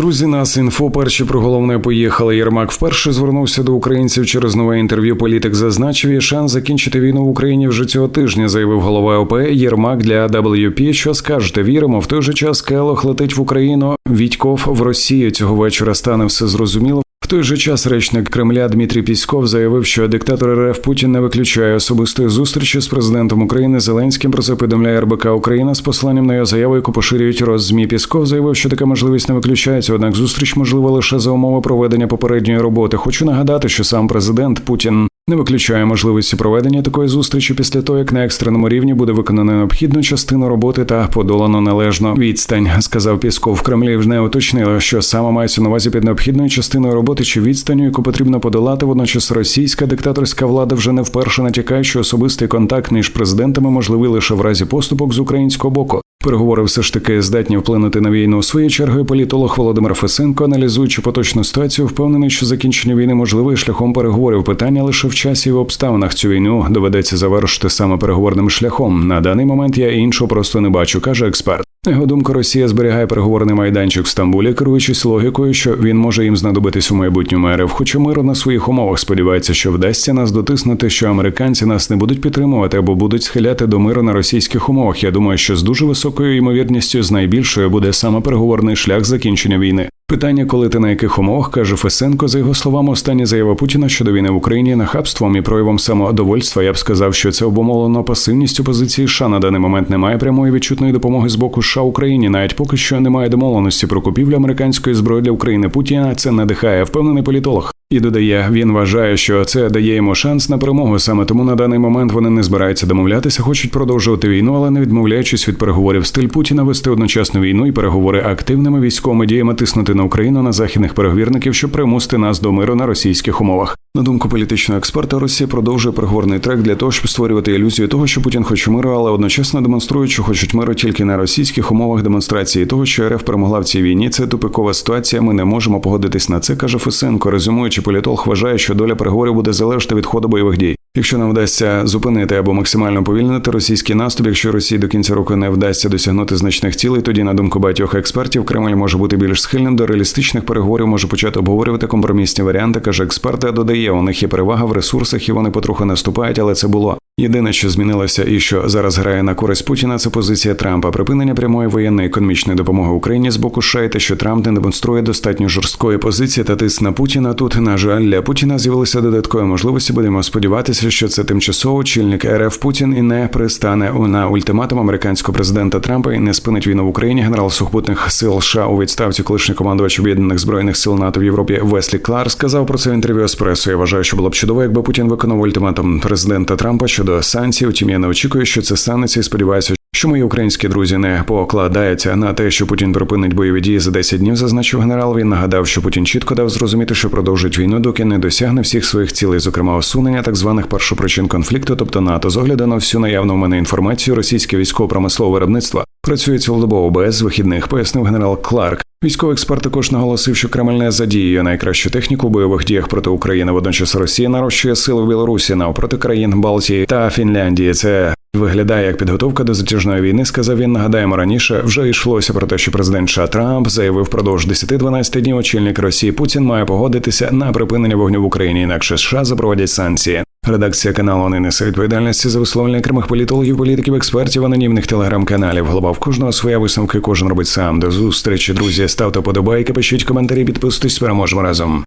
Друзі, нас інфо перші про головне поїхали. Єрмак вперше звернувся до українців через нове інтерв'ю. Політик зазначив, є шанс закінчити війну в Україні вже цього тижня. Заявив голова ОП Єрмак для WP. Що скажете? Віримо в той же час Келох летить в Україну. Вітьков в Росію цього вечора стане все зрозуміло. Той же час речник Кремля Дмитрій Піськов заявив, що диктатор РФ Путін не виключає особистої зустрічі з президентом України Зеленським. Про це повідомляє РБК Україна з посланням на його заяву, яку поширюють роззмі. Пісков заявив, що така можливість не виключається. Однак зустріч можлива лише за умови проведення попередньої роботи. Хочу нагадати, що сам президент Путін. Не виключає можливості проведення такої зустрічі після того, як на екстреному рівні буде виконана необхідну частину роботи та подолано належно відстань, сказав Пісков. В Кремлі вже не уточнили, що саме мається на увазі під необхідною частиною роботи чи відстанню, яку потрібно подолати. Водночас російська диктаторська влада вже не вперше натякає, що особистий контакт між президентами можливий лише в разі поступок з українського боку. Переговори все ж таки здатні вплинути на війну. Своєю чергою політолог Володимир Фесенко, аналізуючи поточну ситуацію, впевнений, що закінчення війни можливе шляхом переговорів. Питання лише в часі і в обставинах цю війну доведеться завершити саме переговорним шляхом. На даний момент я іншого просто не бачу, каже експерт. На його думку, Росія зберігає переговорний майданчик в Стамбулі, керуючись логікою, що він може їм знадобитись у майбутньому РФ. Хоча миру на своїх умовах сподівається, що вдасться нас дотиснути, що американці нас не будуть підтримувати або будуть схиляти до миру на російських умовах. Я думаю, що з дуже високою ймовірністю з найбільшою буде саме переговорний шлях закінчення війни. Питання, коли ти на яких умовах каже Фесенко, за його словами, остання заява Путіна щодо війни в Україні нахабством і проявом самодовольства. Я б сказав, що це обумовлено пасивністю позиції США. На даний момент немає прямої відчутної допомоги з боку США Україні. Навіть поки що немає домовленості про купівлю американської зброї для України. Путіна це надихає, впевнений політолог. І додає, він вважає, що це дає йому шанс на перемогу. Саме тому на даний момент вони не збираються домовлятися, хочуть продовжувати війну, але не відмовляючись від переговорів. Стиль Путіна вести одночасну війну і переговори активними військовими діями тиснути на Україну на західних переговірників, щоб примусити нас до миру на російських умовах. На думку політичного експерта, Росія продовжує переговорний трек для того, щоб створювати ілюзію того, що Путін хоче миру, але одночасно демонструє, що хочуть миру тільки на російських умовах демонстрації того, що РФ перемогла в цій війні. Це тупикова ситуація. Ми не можемо погодитись на це, каже Фесенко. Резюмуючи, політолог вважає, що доля переговорів буде залежати від ходу бойових дій. Якщо нам вдасться зупинити або максимально повільнити російський наступ, якщо Росії до кінця року не вдасться досягнути значних цілей, тоді на думку багатьох експертів Кремль може бути більш схильним до реалістичних переговорів, може почати обговорювати компромісні варіанти. каже експерт, а додає, у них є перевага в ресурсах, і вони потроху наступають, але це було. Єдине, що змінилося, і що зараз грає на користь Путіна, це позиція Трампа. Припинення прямої воєнної економічної допомоги Україні з боку США і те, що Трамп не демонструє достатньо жорсткої позиції та тиск на Путіна. Тут на жаль для Путіна з'явилися додаткові можливості. Будемо сподіватися, що це тимчасово очільник РФ Путін і не пристане на ультиматум американського президента Трампа і не спинить війну в Україні. Генерал сухопутних сил США у відставці, колишній командувач об'єднаних збройних сил НАТО в Європі Веслі Клар сказав про це в інтерв'ю Еспресо. Я вважаю, що було б чудово, якби Путін виконав ультиматум президента Трампа щодо санкцій. Утім, я не очікую, що це станеться і сподіваюся, що мої українські друзі не покладаються на те, що Путін припинить бойові дії за 10 днів, зазначив генерал. Він нагадав, що Путін чітко дав зрозуміти, що продовжить війну, доки не досягне всіх своїх цілей, зокрема усунення так званих першопричин конфлікту, тобто НАТО, з огляду на всю наявну в мене інформацію, російське військово-промислове виробництво працює цілодобово без вихідних, пояснив генерал Кларк. Військовий експерт також наголосив, що Кремль не задіює найкращу техніку в бойових діях проти України. Водночас Росія нарощує сили в Білорусі навпроти країн Балтії та Фінляндії. Це Виглядає як підготовка до затяжної війни, сказав він. Нагадаємо, раніше вже йшлося про те, що президент США Трамп заявив впродовж 10-12 днів очільник Росії Путін має погодитися на припинення вогню в Україні, інакше США запровадять санкції. Редакція каналу не несе відповідальності за висловлення окремих політологів, політиків, експертів, анонімних телеграм-каналів. Голова в кожного своя висновки, кожен робить сам. До зустрічі, друзі. Ставте подобайки, пишіть коментарі, підписуйтесь, переможемо разом.